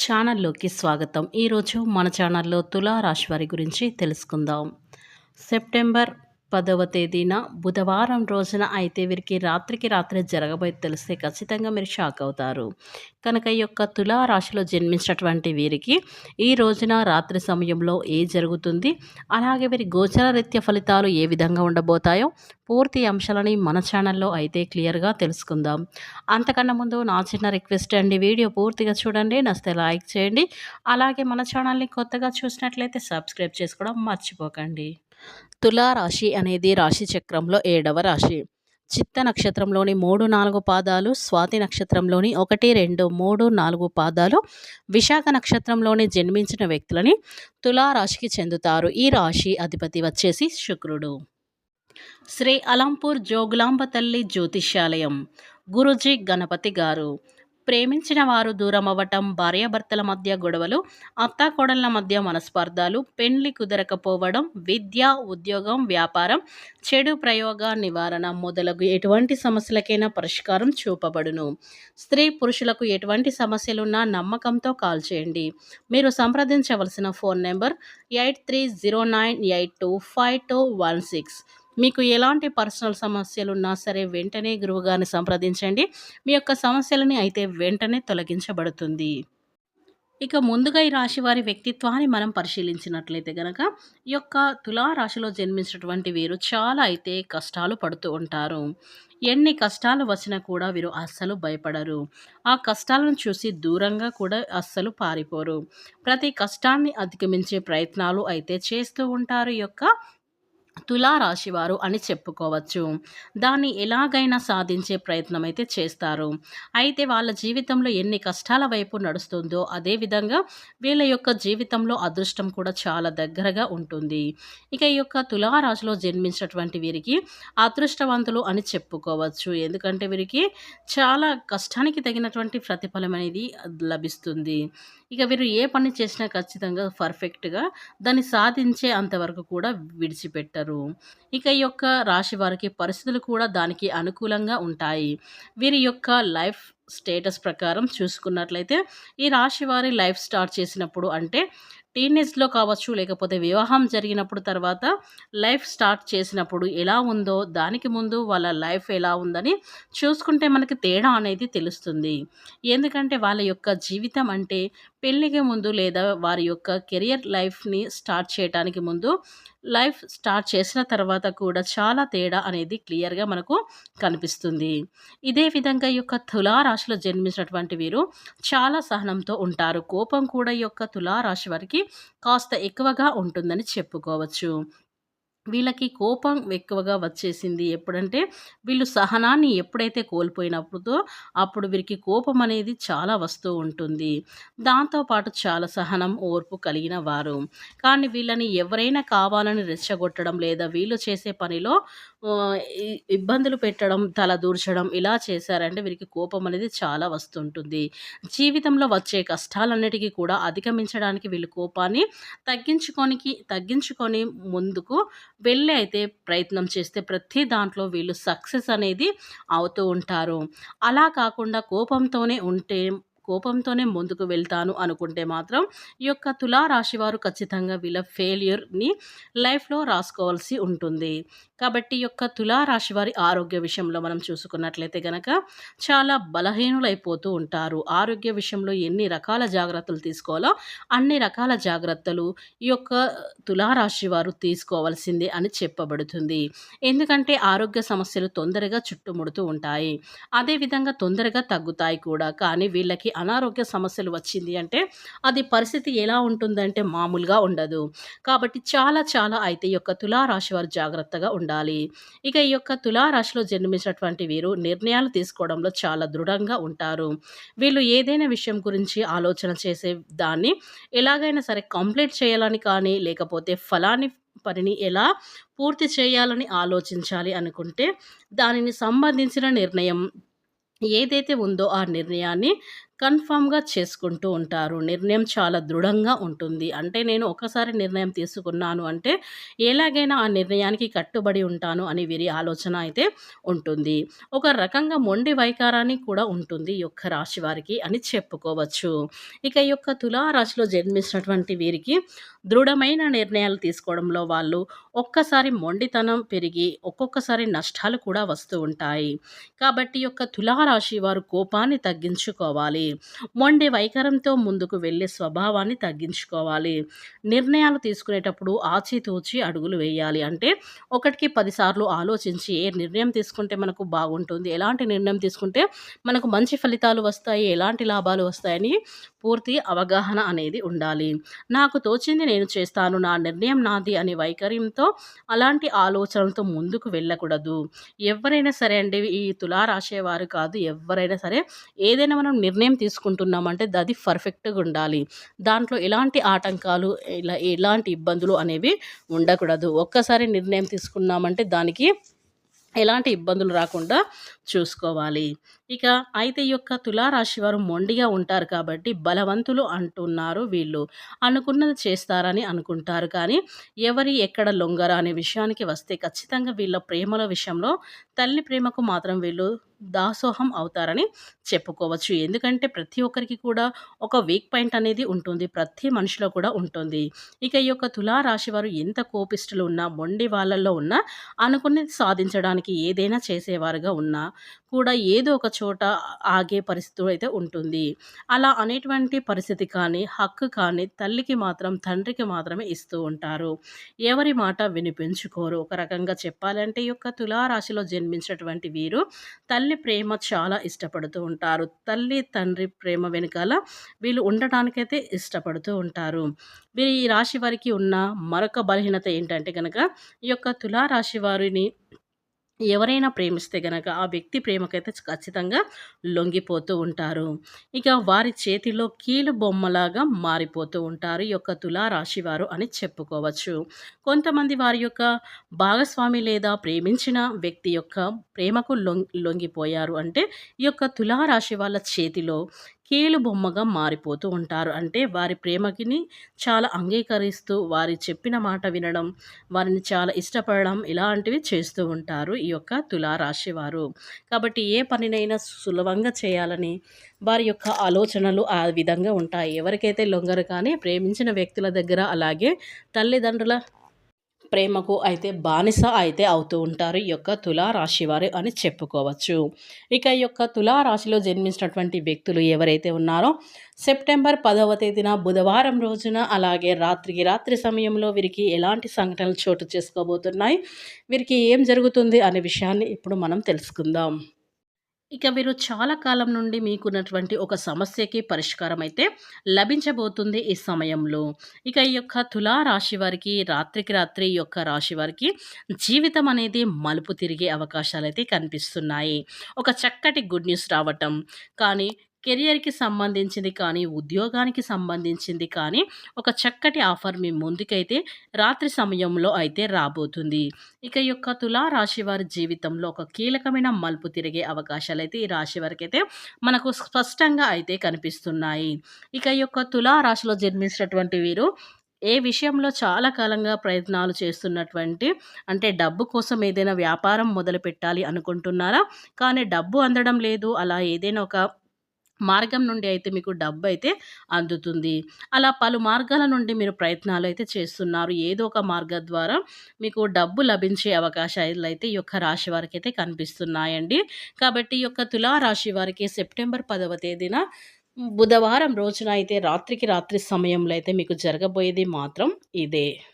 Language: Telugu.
ఛానల్లోకి స్వాగతం. ఈరోజు మన ఛానల్లో తులారాశి వారి గురించి తెలుసుకుందాం. సెప్టెంబర్ పదవ తేదీన బుధవారం రోజున అయితే వీరికి రాత్రికి రాత్రి జరగబోయి తెలిస్తే ఖచ్చితంగా మీరు షాక్ అవుతారు. కనుక ఈ యొక్క తులా రాశిలో జన్మించినటువంటి వీరికి ఈ రోజున రాత్రి సమయంలో ఏ జరుగుతుంది? అలాగే వీరి గోచర రీత్య ఫలితాలు ఏ విధంగా ఉండబోతాయో పూర్తి అంశాలని మన ఛానల్లో అయితే క్లియర్గా తెలుసుకుందాం. అంతకన్నా ముందు నా చిన్న రిక్వెస్ట్ అండి వీడియో పూర్తిగా చూడండి నస్తే లైక్ చేయండి అలాగే మన ఛానల్ని కొత్తగా చూసినట్లయితే సబ్స్క్రైబ్ చేసుకోవడం మర్చిపోకండి. తులారాశి అనేది రాశి చక్రంలో ఏడవ రాశి. చిత్త నక్షత్రంలోని మూడు నాలుగు పాదాలు స్వాతి నక్షత్రంలోని ఒకటి రెండు మూడు నాలుగు పాదాలు విశాఖ నక్షత్రంలోని జన్మించిన వ్యక్తులని తులారాశికి చెందుతారు. ఈ రాశి అధిపతి వచ్చేసి శుక్రుడు. శ్రీ అలంపూర్ జోగులాంబ తల్లి జ్యోతిష్యాలయం. గురుజీ గణపతి గారు. ప్రేమించిన వారు దూరం అవ్వటం భార్యాభర్తల మధ్య గొడవలు అత్తాకోడళ్ళ మధ్య మనస్పర్ధాలు పెండ్లి కుదరకపోవడం విద్య ఉద్యోగం వ్యాపారం చెడు ప్రయోగ నివారణ మొదలగు ఎటువంటి సమస్యలకైనా పరిష్కారం చూపబడును. స్త్రీ పురుషులకు ఎటువంటి సమస్యలున్నా నమ్మకంతో కాల్ చేయండి. మీరు సంప్రదించవలసిన phone number eight three zero nine eight two five two one six. మీకు ఎలాంటి పర్సనల్ సమస్యలు ఉన్నా సరే వెంటనే గురువుగారిని సంప్రదించండి. మీ యొక్క సమస్యలని అయితే వెంటనే తొలగించబడుతుంది. ఇక ముందుగా ఈ రాశి వారి వ్యక్తిత్వాన్ని మనం పరిశీలించినట్లయితే కనుక ఈ యొక్క తులా రాశిలో జన్మించినటువంటి వీరు చాలా అయితే కష్టాలు పడుతూ ఉంటారు. ఎన్ని కష్టాలు వచ్చినా కూడా వీరు అస్సలు భయపడరు. ఆ కష్టాలను చూసి దూరంగా కూడా అస్సలు పారిపోరు. ప్రతి కష్టాన్ని అధిగమించే ప్రయత్నాలు అయితే చేస్తూ ఉంటారు ఈ యొక్క తులారాశివారు అని చెప్పుకోవచ్చు. దాన్ని ఎలాగైనా సాధించే ప్రయత్నం అయితే చేస్తారు. అయితే వాళ్ళ జీవితంలో ఎన్ని కష్టాల వైపు నడుస్తుందో అదేవిధంగా వీళ్ళ యొక్క జీవితంలో అదృష్టం కూడా చాలా దగ్గరగా ఉంటుంది. ఇక ఈ యొక్క తులారాశిలో జన్మించినటువంటి వీరికి అదృష్టవంతులు అని చెప్పుకోవచ్చు. ఎందుకంటే వీరికి చాలా కష్టానికి తగినటువంటి ప్రతిఫలం అనేది లభిస్తుంది. ఇక వీరు ఏ పని చేసినా ఖచ్చితంగా పర్ఫెక్ట్గా దాన్ని సాధించే అంతవరకు కూడా విడిచిపెట్టరు. ఇక ఈ యొక్క రాశి వారికి పరిస్థితులు కూడా దానికి అనుకూలంగా ఉంటాయి. వీరి యొక్క లైఫ్ స్టేటస్ ప్రకారం చూసుకున్నట్లయితే ఈ రాశి వారి లైఫ్ స్టార్ట్ చేసినప్పుడు అంటే టీనేజ్లో కావచ్చు లేకపోతే వివాహం జరిగినప్పుడు తర్వాత లైఫ్ స్టార్ట్ చేసినప్పుడు ఎలా ఉందో దానికి ముందు వాళ్ళ లైఫ్ ఎలా ఉందని చూసుకుంటే మనకి తేడా అనేది తెలుస్తుంది. ఎందుకంటే వాళ్ళ యొక్క జీవితం అంటే పెళ్ళికి ముందు లేదా వారి యొక్క కెరియర్ లైఫ్ని స్టార్ట్ చేయడానికి ముందు లైఫ్ స్టార్ట్ చేసిన తర్వాత కూడా చాలా తేడా అనేది క్లియర్గా మనకు కనిపిస్తుంది. ఇదే విధంగా ఈ యొక్క తులారాశిలో జన్మించినటువంటి వీరు చాలా సహనంతో ఉంటారు. కోపం కూడా ఈ యొక్క తులారాశి వారికి కాస్త ఎక్కువగా ఉంటుందని చెప్పుకోవచ్చు. వీళ్ళకి కోపం ఎక్కువగా వచ్చేసింది. ఎప్పుడంటే వీళ్ళు సహనాన్ని ఎప్పుడైతే కోల్పోయినప్పుడుతో అప్పుడు వీరికి కోపం అనేది చాలా వస్తూ ఉంటుంది. దాంతోపాటు చాలా సహనం ఓర్పు కలిగిన వారు. కానీ వీళ్ళని ఎవరైనా కావాలని రెచ్చగొట్టడం లేదా వీళ్ళు చేసే పనిలో ఇబ్బందులు పెట్టడం తల దూర్చడం ఇలా చేశారంటే వీరికి కోపం అనేది చాలా వస్తుంటుంది. జీవితంలో వచ్చే కష్టాలన్నిటికీ కూడా అధిగమించడానికి వీళ్ళు కోపాన్ని తగ్గించుకోనికి తగ్గించుకొని ముందుకు వెళ్ళి అయితే ప్రయత్నం చేస్తే ప్రతి దాంట్లో వీళ్ళు సక్సెస్ అనేది అవుతూ ఉంటారు. అలా కాకుండా కోపంతోనే ఉంటే కోపంతోనే ముందుకు వెళ్తాను అనుకుంటే మాత్రం ఈ యొక్క తులారాశి వారు ఖచ్చితంగా వీళ్ళ ఫెయిల్యూర్ని లైఫ్లో రాసుకోవాల్సి ఉంటుంది. కాబట్టి ఈ యొక్క తులారాశి వారి ఆరోగ్య విషయంలో మనం చూసుకున్నట్లయితే గనక చాలా బలహీనులైపోతూ ఉంటారు. ఆరోగ్య విషయంలో ఎన్ని రకాల జాగ్రత్తలు తీసుకోవాలో అన్ని రకాల జాగ్రత్తలు ఈ యొక్క తులారాశి వారు తీసుకోవాల్సిందే అని చెప్పబడుతుంది. ఎందుకంటే ఆరోగ్య సమస్యలు తొందరగా చుట్టుముడుతూ ఉంటాయి. అదేవిధంగా తొందరగా తగ్గుతాయి కూడా. కానీ వీళ్ళకి అనారోగ్య సమస్యలు వచ్చింది అంటే అది పరిస్థితి ఎలా ఉంటుందంటే మామూలుగా ఉండదు. కాబట్టి చాలా చాలా అయితే ఈ యొక్క తులారాశి వారు జాగ్రత్తగా ఉండాలి. ఇక ఈ యొక్క తులారాశిలో జన్మించినటువంటి వీరు నిర్ణయాలు తీసుకోవడంలో చాలా దృఢంగా ఉంటారు. వీళ్ళు ఏదైనా విషయం గురించి ఆలోచన చేసే దాన్ని ఎలాగైనా సరే కంప్లీట్ చేయాలని కానీ లేకపోతే ఫలాన్ని పనిని ఎలా పూర్తి చేయాలని ఆలోచించాలి అనుకుంటే దానిని సంబంధించిన నిర్ణయం ఏదైతే ఉందో ఆ నిర్ణయాన్ని కన్ఫామ్‌గా చేసుకుంటూ ఉంటారు. నిర్ణయం చాలా దృఢంగా ఉంటుంది. అంటే నేను ఒకసారి నిర్ణయం తీసుకున్నాను అంటే ఎలాగైనా ఆ నిర్ణయానికి కట్టుబడి ఉంటాను అని వీరి ఆలోచన అయితే ఉంటుంది. ఒక రకంగా మొండి వైకారాన్ని కూడా ఉంటుంది ఈ యొక్క రాశి వారికి అని చెప్పుకోవచ్చు. ఇక ఈ యొక్క తులారాశిలో జన్మించినటువంటి వీరికి దృఢమైన నిర్ణయాలు తీసుకోవడంలో వాళ్ళు ఒక్కసారి మొండితనం పెరిగి ఒక్కొక్కసారి నష్టాలు కూడా వస్తూ ఉంటాయి. కాబట్టి యొక్క తులారాశి వారు కోపాన్ని తగ్గించుకోవాలి. మొండి వైఖరంతో ముందుకు వెళ్ళే స్వభావాన్ని తగ్గించుకోవాలి. నిర్ణయాలు తీసుకునేటప్పుడు ఆచితూచి అడుగులు వేయాలి. అంటే ఒకటికి పదిసార్లు ఆలోచించి ఏ నిర్ణయం తీసుకుంటే మనకు బాగుంటుంది, ఎలాంటి నిర్ణయం తీసుకుంటే మనకు మంచి ఫలితాలు వస్తాయి, ఎలాంటి లాభాలు వస్తాయని పూర్తి అవగాహన అనేది ఉండాలి. నాకు తోచింది నేను చేస్తాను, నా నిర్ణయం నాది అనే వైఖర్యంతో అలాంటి ఆలోచనలతో ముందుకు వెళ్ళకూడదు. ఎవరైనా సరే అండి ఈ తులా రాసేవారు వారు కాదు ఎవరైనా సరే ఏదైనా మనం నిర్ణయం తీసుకుంటున్నామంటే అది పర్ఫెక్ట్‌గా ఉండాలి. దాంట్లో ఎలాంటి ఆటంకాలు ఇలా ఎలాంటి ఇబ్బందులు అనేవి ఉండకూడదు. ఒక్కసారి నిర్ణయం తీసుకున్నామంటే దానికి ఎలాంటి ఇబ్బందులు రాకుండా చూసుకోవాలి. ఇక అయితే ఈ యొక్క తులారాశి వారు మొండిగా ఉంటారు కాబట్టి బలవంతులు అంటున్నారు వీళ్ళు. అనుకున్నది చేస్తారని అనుకుంటారు కానీ ఎవరి ఎక్కడ లొంగరా అనే విషయానికి వస్తే ఖచ్చితంగా వీళ్ళ ప్రేమల విషయంలో తల్లి ప్రేమకు మాత్రం వీళ్ళు దాసోహం అవుతారని చెప్పుకోవచ్చు. ఎందుకంటే ప్రతి ఒక్కరికి కూడా ఒక వీక్ పాయింట్ అనేది ఉంటుంది. ప్రతి మనిషిలో కూడా ఉంటుంది. ఇక ఈ యొక్క తులారాశి వారు ఎంత కోపిస్టులు ఉన్నా, మొండి వాళ్ళలో ఉన్నా అనుకున్నది సాధించడానికి ఏదైనా చేసేవారుగా ఉన్నా కూడా ఏదో ఒక చోట ఆగే పరిస్థితి అయితే ఉంటుంది. అలా అనేటువంటి పరిస్థితి కానీ, హక్కు కానీ తల్లికి మాత్రం, తండ్రికి మాత్రమే ఇస్తూ ఉంటారు. ఎవరి మాట వినిపించుకోరు. ఒక రకంగా చెప్పాలంటే ఈ యొక్క తులారాశిలో జన్మించినటువంటి వీరు తల్లి ప్రేమ చాలా ఇష్టపడుతూ ఉంటారు. తల్లి, తండ్రి ప్రేమ వెనకాల వీళ్ళు ఉండటానికైతే ఇష్టపడుతూ ఉంటారు. వీరి ఈ రాశి వారికి ఉన్న మరొక బలహీనత ఏంటంటే కనుక ఈ యొక్క తులారాశి వారిని ఎవరైనా ప్రేమిస్తే గనక ఆ వ్యక్తి ప్రేమకైతే ఖచ్చితంగా లొంగిపోతూ ఉంటారు. ఇక వారి చేతిలో కీలు బొమ్మలాగా మారిపోతూ ఉంటారు ఈ యొక్క తులారాశి వారు అని చెప్పుకోవచ్చు. కొంతమంది వారి యొక్క భాగస్వామి లేదా ప్రేమించిన వ్యక్తి యొక్క ప్రేమకు లొం లొంగిపోయారు అంటే ఈ యొక్క తులారాశి వాళ్ళ చేతిలో కీలు బొమ్మగా మారిపోతూ ఉంటారు. అంటే వారి ప్రేమకిని చాలా అంగీకరిస్తూ వారి చెప్పిన మాట వినడం, వారిని చాలా ఇష్టపడడం ఇలాంటివి చేస్తూ ఉంటారు ఈ యొక్క తులారాశి వారు. కాబట్టి ఏ పనినైనా సులభంగా చేయాలని వారి యొక్క ఆలోచనలు ఆ విధంగా ఉంటాయి. ఎవరికైతే లొంగరు కానీ ప్రేమించిన వ్యక్తుల దగ్గర అలాగే తల్లిదండ్రుల ప్రేమకు అయితే బానిస అయితే అవుతూ ఉంటారు ఈ యొక్క తులారాశి వారు అని చెప్పుకోవచ్చు. ఇక ఈ యొక్క తులారాశిలో జన్మించినటువంటి వ్యక్తులు ఎవరైతే ఉన్నారో సెప్టెంబర్ పదవ తేదీన బుధవారం రోజున అలాగే రాత్రికి రాత్రి సమయంలో వీరికి ఎలాంటి సంఘటనలు చోటు చేసుకోబోతున్నాయి, వీరికి ఏం జరుగుతుంది అనే విషయాన్ని ఇప్పుడు మనం తెలుసుకుందాం. ఇక వీరు చాలా కాలం నుండి మీకున్నటువంటి ఒక సమస్యకి పరిష్కారం అయితే లభించబోతుంది ఈ సమయంలో. ఇక ఈ యొక్క తులా రాశి వారికి రాత్రికి రాత్రి ఈ యొక్క రాశి వారికి జీవితం అనేది మలుపు తిరిగే అవకాశాలు అయితే కనిపిస్తున్నాయి. ఒక చక్కటి గుడ్ న్యూస్ రావటం కానీ కెరియర్‌కి సంబంధించింది కానీ, ఉద్యోగానికి సంబంధించింది కానీ, ఒక చక్కటి ఆఫర్ మీ ముందుకైతే రాత్రి సమయంలో అయితే రాబోతుంది. ఇక యొక్క తులా రాశి వారి జీవితంలో ఒక కీలకమైన మలుపు తిరిగే అవకాశాలు అయితే ఈ రాశి వారికైతే మనకు స్పష్టంగా అయితే కనిపిస్తున్నాయి. ఇక యొక్క తులా రాశిలో జన్మించినటువంటి వీరు ఏ విషయంలో చాలా కాలంగా ప్రయత్నాలు చేస్తున్నటువంటి అంటే డబ్బు కోసం ఏదైనా వ్యాపారం మొదలుపెట్టాలి అనుకుంటున్నారా? కానీ డబ్బు అందడం లేదు. అలా ఏదైనా ఒక మార్గం నుండి అయితే మీకు డబ్బైతే అందుతుంది. అలా పలు మార్గాల నుండి మీరు ప్రయత్నాలు అయితే చేస్తున్నారు. ఏదో ఒక మార్గం ద్వారా మీకు డబ్బు లభించే అవకాశాలైతే ఈ యొక్క రాశి వారికి అయితే కనిపిస్తున్నాయండి. కాబట్టి ఈ యొక్క తులా రాశి వారికి సెప్టెంబర్ పదవ తేదీన బుధవారం రోజున అయితే రాత్రికి రాత్రి సమయంలో అయితే మీకు జరగబోయేది మాత్రం ఇదే.